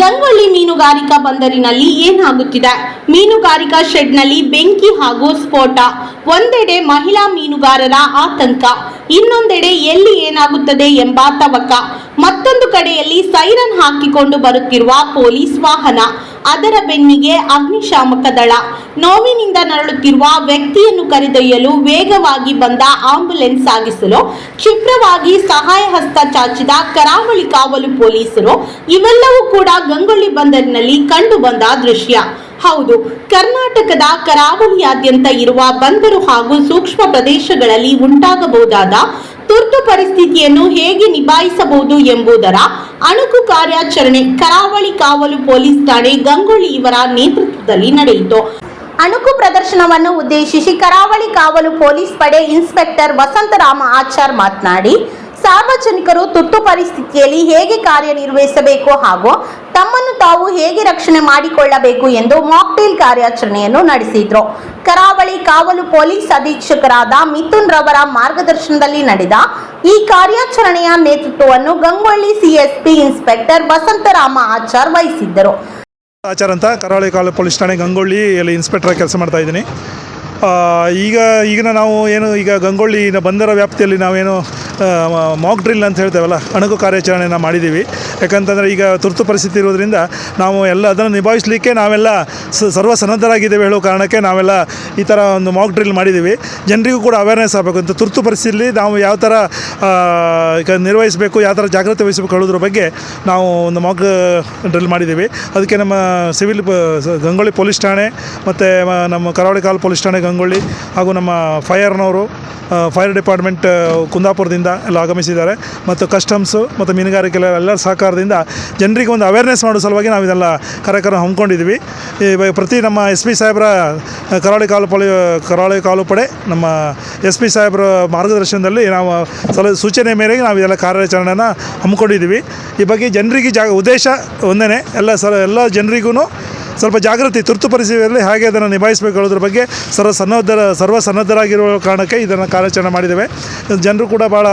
ಗಂಗೊಳ್ಳಿ ಮೀನುಗಾರಿಕಾ ಬಂದರಿನಲ್ಲಿ ಏನಾಗುತ್ತಿದೆ? ಮೀನುಗಾರಿಕಾ ಶೆಡ್ನಲ್ಲಿ ಬೆಂಕಿ ಹಾಗೂ ಸ್ಫೋಟ. ಒಂದೆಡೆ ಮಹಿಳಾ ಮೀನುಗಾರರ ಆತಂಕ. ಇನ್ನೊಂದೆಡೆ ಎಲ್ಲಿ ಏನಾಗುತ್ತದೆ ಎಂಬ ತವಕ. ಮತ್ತೊಂದು ಕಡೆಯಲ್ಲಿ ಸೈರನ್ ಹಾಕಿಕೊಂಡು ಬರುತ್ತಿರುವ ಪೊಲೀಸ್ ವಾಹನ. ಅದರ ಬೆನ್ನಿಗೆ ಅಗ್ನಿಶಾಮಕ ದಳ. ನೋವಿನಿಂದ ನರಳುತ್ತಿರುವ ವ್ಯಕ್ತಿಯನ್ನು ಕರೆದೊಯ್ಯಲು ವೇಗವಾಗಿ ಬಂದ ಆಂಬ್ಯುಲೆನ್ಸ್ ಸಾಗಿಸಲು ಕ್ಷಿಪ್ರವಾಗಿ ಸಹಾಯ ಹಸ್ತ ಚಾಚಿದ ಕರಾವಳಿ ಕಾವಲು ಪೊಲೀಸರು. ಇವೆಲ್ಲವೂ ಕೂಡ ಗಂಗೊಳ್ಳಿ ಬಂದರಿನಲ್ಲಿ ಕಂಡು ಬಂದ ದೃಶ್ಯ. ಹೌದು, ಕರ್ನಾಟಕದ ಕರಾವಳಿಯಾದ್ಯಂತ ಇರುವ ಬಂದರು ಹಾಗೂ ಸೂಕ್ಷ್ಮ ಪ್ರದೇಶಗಳಲ್ಲಿ ಉಂಟಾಗಬಹುದಾದ ತುರ್ತು ಪರಿಸ್ಥಿತಿಯನ್ನು ಹೇಗೆ ನಿಭಾಯಿಸಬಹುದು ಎಂಬುದರ ಅಣುಕು ಕಾರ್ಯಾಚರಣೆ ಕರಾವಳಿ ಕಾವಲು ಪೊಲೀಸ್ ಠಾಣೆ ಗಂಗೊಳ್ಳಿ ಇವರ ನೇತೃತ್ವದಲ್ಲಿ ನಡೆಯಿತು. ಅಣುಕು ಪ್ರದರ್ಶನವನ್ನು ಉದ್ದೇಶಿಸಿ ಕರಾವಳಿ ಕಾವಲು ಪೊಲೀಸ್ ಪಡೆ ಇನ್ಸ್ಪೆಕ್ಟರ್ ವಸಂತರಾಮ ಆಚಾರ್ ಮಾತನಾಡಿ, ಸಾರ್ವಜನಿಕರು ತುರ್ತು ಪರಿಸ್ಥಿತಿಯಲ್ಲಿ ಹೇಗೆ ಕಾರ್ಯನಿರ್ವಹಿಸಬೇಕು ಹಾಗೂ ತಮ್ಮನ್ನು ತಾವು ಹೇಗೆ ರಕ್ಷಣೆ ಮಾಡಿಕೊಳ್ಳಬೇಕು ಎಂದು ಮಾಕ್ಟೇಲ್ ಕಾರ್ಯಾಚರಣೆಯನ್ನು ನಡೆಸಿದ್ರು. ಕರಾವಳಿ ಕಾವಲು ಪೊಲೀಸ್ ಅಧೀಕ್ಷಕರಾದ ಮಿಥುನ್ ರವರ ಮಾರ್ಗದರ್ಶನದಲ್ಲಿ ನಡೆದ ಈ ಕಾರ್ಯಾಚರಣೆಯ ನೇತೃತ್ವವನ್ನು ಗಂಗೊಳ್ಳಿ ಸಿಎಸ್ಪಿ ಇನ್ಸ್ಪೆಕ್ಟರ್ ವಸಂತರಾಮ ಆಚಾರ್ ವಹಿಸಿದ್ದರು. ಆಚಾರ್ ಅಂತ ಕರಾವಳಿ ಕಾವಲು ಪೊಲೀಸ್ ಠಾಣೆ ಗಂಗೊಳ್ಳಿಯಲ್ಲಿ ಇನ್ಸ್ಪೆಕ್ಟರ್ ಕೆಲಸ ಮಾಡ್ತಾ ಇದ್ದೀನಿ. ಈಗ, ಈಗಿನ ನಾವು ಏನು, ಈಗ ಗಂಗೊಳ್ಳಿ ಬಂದರ ವ್ಯಾಪ್ತಿಯಲ್ಲಿ ನಾವೇನು ಮಾಕ್ ಡ್ರಿಲ್ ಅಂತ ಹೇಳ್ತೇವಲ್ಲ, ಅಣುಕು ಕಾರ್ಯಾಚರಣೆಯನ್ನು ಮಾಡಿದ್ದೀವಿ. ಯಾಕಂತಂದರೆ ಈಗ ತುರ್ತು ಪರಿಸ್ಥಿತಿ ಇರೋದ್ರಿಂದ ನಾವು ಎಲ್ಲ ಅದನ್ನು ನಿಭಾಯಿಸಲಿಕ್ಕೆ ನಾವೆಲ್ಲ ಸರ್ವ ಸನ್ನದ್ಧರಾಗಿದ್ದೇವೆ ಹೇಳೋ ಕಾರಣಕ್ಕೆ ನಾವೆಲ್ಲ ಈ ಥರ ಒಂದು ಮಾಕ್ ಡ್ರಿಲ್ ಮಾಡಿದ್ದೀವಿ. ಜನರಿಗೂ ಕೂಡ ಅವೇರ್ನೆಸ್ ಆಗಬೇಕು. ಅಂತ ತುರ್ತು ಪರಿಸ್ಥಿತಿಯಲ್ಲಿ ನಾವು ಯಾವ ಥರ ಈಗ ನಿರ್ವಹಿಸಬೇಕು, ಯಾವ ಥರ ಜಾಗ್ರತೆ ವಹಿಸಬೇಕು ಹೇಳೋದ್ರ ಬಗ್ಗೆ ನಾವು ಒಂದು ಮಾಕ್ ಡ್ರಿಲ್ ಮಾಡಿದ್ದೀವಿ. ಅದಕ್ಕೆ ನಮ್ಮ ಸಿವಿಲ್ ಗಂಗೊಳ್ಳಿ ಪೊಲೀಸ್ ಠಾಣೆ ಮತ್ತು ನಮ್ಮ ಕರಾವಳಿ ಕಾಲ್ ಪೊಲೀಸ್ ಠಾಣೆ ಗಂಗೊಳ್ಳಿ ಹಾಗೂ ನಮ್ಮ ಫೈರ್ನವರು ಫೈರ್ ಡಿಪಾರ್ಟ್ಮೆಂಟ್ ಕುಂದಾಪುರದಿಂದ ಎಲ್ಲ ಆಗಮಿಸಿದ್ದಾರೆ. ಮತ್ತು ಕಸ್ಟಮ್ಸು ಮತ್ತು ಮೀನುಗಾರಿಕೆ ಎಲ್ಲರ ಸಹಕಾರದಿಂದ ಜನರಿಗೆ ಒಂದು ಅವೇರ್ನೆಸ್ ಮಾಡೋ ಸಲುವಾಗಿ ನಾವು ಇದೆಲ್ಲ ಕಾರ್ಯಕ್ರಮ ಹಮ್ಮಿಕೊಂಡಿದ್ವಿ ಈ ಪ್ರತಿ ನಮ್ಮ ಎಸ್ ಪಿ ಸಾಹೇಬರ ಕರಾವಳಿ ಕಾಲು ಪಳಿ ಕರಾವಳಿ ಕಾಲು ಪಡೆ, ನಮ್ಮ ಎಸ್ ಪಿ ಸಾಹೇಬರ ಮಾರ್ಗದರ್ಶನದಲ್ಲಿ ನಾವು ಸಲ, ಸೂಚನೆ ಮೇರೆಗೆ ನಾವು ಇದೆಲ್ಲ ಕಾರ್ಯಾಚರಣೆನ ಹಮ್ಮಿಕೊಂಡಿದ್ದೀವಿ. ಈ ಬಗ್ಗೆ ಜನರಿಗೆ ಜಾಗ, ಉದ್ದೇಶ ಒಂದೇ ಎಲ್ಲ ಸಲ, ಎಲ್ಲ ಜನರಿಗೂ ಸ್ವಲ್ಪ ಜಾಗೃತಿ, ತುರ್ತು ಪರಿಸ್ಥಿತಿಯಲ್ಲಿ ಹೇಗೆ ಅದನ್ನು ನಿಭಾಯಿಸಬೇಕು. ಅನ್ನೋದ್ರ ಬಗ್ಗೆ ಸರ್ವ ಸನ್ನದ್ಧರ, ಸರ್ವ ಸನ್ನದ್ಧರಾಗಿರುವ ಕಾರಣಕ್ಕೆ ಇದನ್ನು ಕಾರ್ಯಾಚರಣೆ ಮಾಡಿದ್ದೇವೆ. ಜನರು ಕೂಡ ಭಾಳ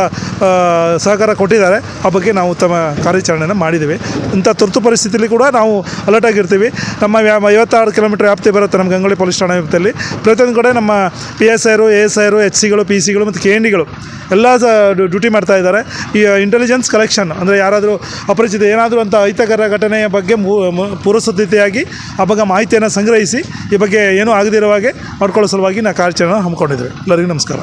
ಸಹಕಾರ ಕೊಟ್ಟಿದ್ದಾರೆ. ಆ ಬಗ್ಗೆ ನಾವು ಉತ್ತಮ ಕಾರ್ಯಾಚರಣೆಯನ್ನು ಮಾಡಿದ್ದೇವೆ. ಇಂಥ ತುರ್ತು ಪರಿಸ್ಥಿತಿಯಲ್ಲಿ ಕೂಡ ನಾವು ಅಲರ್ಟ್ ಆಗಿರ್ತೀವಿ. ನಮ್ಮ ವ್ಯಾ, ಐವತ್ತಾರು ಕಿಲೋಮೀಟರ್ ವ್ಯಾಪ್ತಿ ಬರುತ್ತೆ ನಮ್ಮ ಗಂಗೊಳ್ಳಿ ಪೊಲೀಸ್ ಠಾಣೆ ವ್ಯಾಪ್ತಿಯಲ್ಲಿ. ಪ್ರತಿಯೊಂದು ಕಡೆ ನಮ್ಮ ಪಿ ಎಸ್ ಐರು ಎ ಎಸ್ ಐರು ಎಚ್ ಸಿಗಳು ಪಿ ಸಿಗಳು ಮತ್ತು ಕೆ ಎನ್ ಎಲ್ಲ ಡ್ಯೂಟಿ ಮಾಡ್ತಾ ಇದ್ದಾರೆ. ಈ ಇಂಟೆಲಿಜೆನ್ಸ್ ಕಲೆಕ್ಷನ್ ಅಂದರೆ ಯಾರಾದರೂ ಅಪರಿಚಿತ ಏನಾದರೂ ಅಂತ ಅಹಿತಕರ ಘಟನೆಯ ಬಗ್ಗೆ ಪೂರ್ವಸಿದ್ಧತೆಯಾಗಿ ಆ ಬಗ್ಗೆ ಮಾಹಿತಿಯನ್ನು ಸಂಗ್ರಹಿಸಿ ಈ ಬಗ್ಗೆ ಏನೂ ಆಗದಿರೋ ಹಾಗೆ ನೋಡ್ಕೊಳ್ಳೋ ಸಲುವಾಗಿ ನಾವು ಕಾರ್ಯಾಚರಣೆ ಹಮ್ಮಿಕೊಂಡಿದ್ದೆ ಎಲ್ಲರಿಗೂ ನಮಸ್ಕಾರ.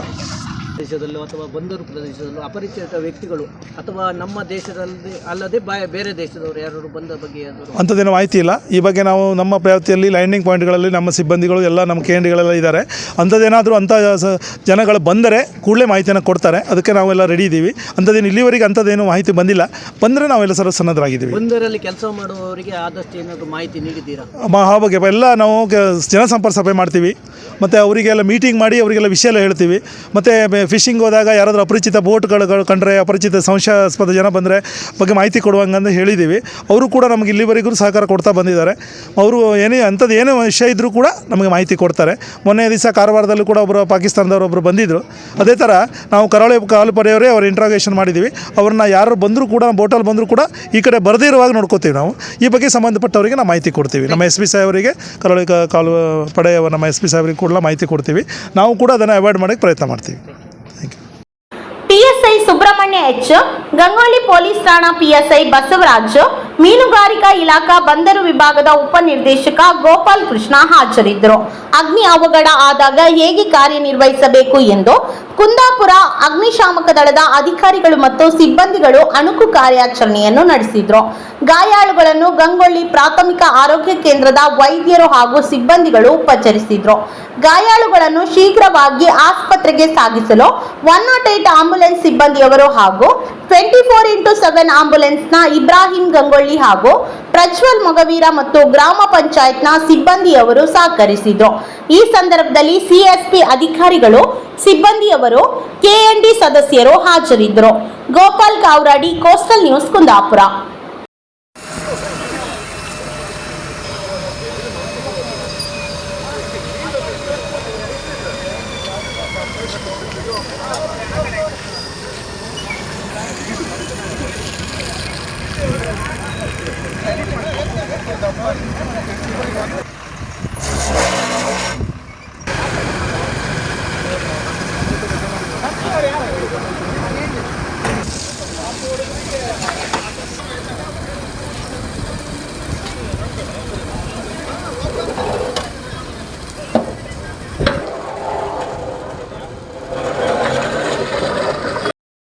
ಪ್ರದೇಶದಲ್ಲೂ ಅಥವಾ ಬಂದರು ಪ್ರದೇಶದಲ್ಲೂ ಅಪರಿಚಿತ ವ್ಯಕ್ತಿಗಳು ಅಥವಾ ನಮ್ಮ ದೇಶದಲ್ಲಿ ಅಲ್ಲದೆ ಬಾ- ಬೇರೆ ದೇಶದವರು ಯಾರು ಬಂದ ಬಗ್ಗೆ ಅಂಥದ್ದೇನು ಮಾಹಿತಿ ಇಲ್ಲ. ಈ ಬಗ್ಗೆ ನಾವು ನಮ್ಮ ವ್ಯಾಪ್ತಿಯಲ್ಲಿ ಲ್ಯಾಂಡಿಂಗ್ ಪಾಯಿಂಟ್ಗಳಲ್ಲಿ ನಮ್ಮ ಸಿಬ್ಬಂದಿಗಳು ಎಲ್ಲ ನಮ್ಮ ಕೇಂದ್ರಗಳೆಲ್ಲ ಇದ್ದಾರೆ. ಅಂಥದ್ದೇನಾದರೂ ಅಂಥ ಸ- ಜನಗಳು ಬಂದರೆ ಕೂಡಲೇ ಮಾಹಿತಿಯನ್ನು ಕೊಡ್ತಾರೆ. ಅದಕ್ಕೆ ನಾವೆಲ್ಲ ರೆಡಿ ಇದ್ದೀವಿ. ಅಂಥದ್ದೇನು ಇಲ್ಲಿವರೆಗೆ ಅಂಥದ್ದೇನು ಮಾಹಿತಿ ಬಂದಿಲ್ಲ. ಬಂದರೆ ನಾವೆಲ್ಲ ಸರ್ವ ಸನ್ನದ್ಧರಾಗಿದ್ದೀವಿ. ಬಂದರಲ್ಲಿ ಕೆಲಸ ಮಾಡುವವರಿಗೆ ಆದಷ್ಟು ಏನಾದರೂ ಮಾಹಿತಿ ನೀಡಿದ್ದೀರಾ? ಮ- ಆ ಬಗ್ಗೆ ಎಲ್ಲ ನಾವು ಕ- ಜನಸಂಪರ್ಕ ಸಭೆ ಮಾಡ್ತೀವಿ. ಮತ್ತು ಅವರಿಗೆಲ್ಲ ಮೀಟಿಂಗ್ ಮಾಡಿ ಅವರಿಗೆಲ್ಲ ವಿಷಯ ಎಲ್ಲ ಹೇಳ್ತೀವಿ. ಮತ್ತು ಫಿಶಿಂಗ್ ಹೋದಾಗ ಯಾರಾದರೂ ಅಪರಿಚಿತ ಬೋಟ್ಗಳು ಕಂಡ್ರೆ ಅಪರಿಚಿತ ಸಂಶಯಾಸ್ಪದ ಜನ ಬಂದರೆ ಬಗ್ಗೆ ಮಾಹಿತಿ ಕೊಡುವಂಗಂದು ಹೇಳಿದ್ದೀವಿ ಅವರು ಕೂಡ ನಮಗೆ ಇಲ್ಲಿವರೆಗೂ ಸಹಕಾರ ಕೊಡ್ತಾ ಬಂದಿದ್ದಾರೆ. ಅವರು ಏನೇ ಅಂಥದ್ದು ಏನೇ ವಿಷಯ ಇದ್ದರೂ ಕೂಡ ನಮಗೆ ಮಾಹಿತಿ ಕೊಡ್ತಾರೆ. ಮೊನ್ನೆ ದಿವಸ ಕಾರವಾರದಲ್ಲೂ ಕೂಡ ಒಬ್ಬರು ಪಾಕಿಸ್ತಾನದವರು ಒಬ್ಬರು ಬಂದಿದ್ದರು ಅದೇ ಥರ ನಾವು ಕರಾವಳಿ ಕಾಲು ಪಡೆಯವರೇ ಅವ್ರ ಇಂಟ್ರಾಗೇಷನ್ ಮಾಡಿದ್ದೀವಿ ಅವ್ರನ್ನ ಯಾರು ಬಂದರೂ ಕೂಡ ಬೋಟಲ್ಲಿ ಬಂದರೂ ಕೂಡ ಈ ಕಡೆ ಬರದೇ ಇರುವಾಗ ನೋಡ್ಕೋತೀವಿ ನಾವು. ಈ ಬಗ್ಗೆ ಸಂಬಂಧಪಟ್ಟವರಿಗೆ ನಾವು ಮಾಹಿತಿ ಕೊಡ್ತೀವಿ. ನಮ್ಮ ಎಸ್ ಪಿ ಸಾಹೇಬರಿಗೆ, ಕರಾವಳಿ ಕಾಲು ಪಡೆಯವ ನಮ್ಮ ಎಸ್ ಪಿ ಸಾಹೇಬರಿಗೆ ಕೂಡ ಮಾಹಿತಿ ಕೊಡ್ತೀವಿ. ನಾವು ಕೂಡ ಅದನ್ನು ಅವಾಯ್ಡ್ ಮಾಡೋಕ್ಕೆ ಪ್ರಯತ್ನ ಮಾಡ್ತೀವಿ. ಸುಬ್ರಹ್ಮಣ್ಯ ಎಚ್ ಗಂಗೊಳ್ಳಿ ಪೊಲೀಸ್ ಠಾಣಾ ಪಿಎಸ್ಐ ಬಸವರಾಜ್ ಮೀನುಗಾರಿಕಾ ಇಲಾಖಾ ಬಂದರು ವಿಭಾಗದ ಉಪನಿರ್ದೇಶಕ ಗೋಪಾಲ್ ಕೃಷ್ಣ ಹಾಜರಿದ್ದರು. ಅಗ್ನಿ ಅವಘಡ ಆದಾಗ ಹೇಗೆ ಕಾರ್ಯನಿರ್ವಹಿಸಬೇಕು ಎಂದು ಕುಂದಾಪುರ ಅಗ್ನಿಶಾಮಕ ದಳದ ಅಧಿಕಾರಿಗಳು ಮತ್ತು ಸಿಬ್ಬಂದಿಗಳು ಅಣುಕು ಕಾರ್ಯಾಚರಣೆಯನ್ನು ನಡೆಸಿದ್ರು. ಗಾಯಾಳುಗಳನ್ನು ಗಂಗೊಳ್ಳಿ ಪ್ರಾಥಮಿಕ ಆರೋಗ್ಯ ಕೇಂದ್ರದ ವೈದ್ಯರು ಹಾಗೂ ಸಿಬ್ಬಂದಿಗಳು ಉಪಚರಿಸಿದ್ರು. ಗಾಯಾಳುಗಳನ್ನು ಶೀಘ್ರವಾಗಿ ಆಸ್ಪತ್ರೆಗೆ ಸಾಗಿಸಲು ಒನ್ ನಾಟ್ ಏಟ್ ಆಂಬ್ಯುಲೆನ್ಸ್ ಸಿಬ್ಬಂದಿಯವರು ಹಾಗೂ ಟ್ವೆಂಟಿ ಫೋರ್ ಇಂಟು ಸೆವೆನ್ ಆಂಬ್ಯುಲೆನ್ಸ್ನ ಇಬ್ರಾಹಿಂ ಗಂಗೊಳ್ಳಿ ಹಾಗೂ ಪ್ರಜ್ವಲ್ ಮೊಗವೀರ ಮತ್ತು ಗ್ರಾಮ ಪಂಚಾಯತ್ನ ಸಿಬ್ಬಂದಿಯವರು ಸಹಕರಿಸಿದ್ರು. ಈ ಸಂದರ್ಭದಲ್ಲಿ ಸಿಎಸ್ಪಿ ಅಧಿಕಾರಿಗಳು, ಸಿಬ್ಬಂದಿಯವರು ಕೆಎನ್ಡಿ ಸದಸ್ಯರು ಹಾಜರಿದ್ದರು. Gopal Kavradi, coastal news Kundapura.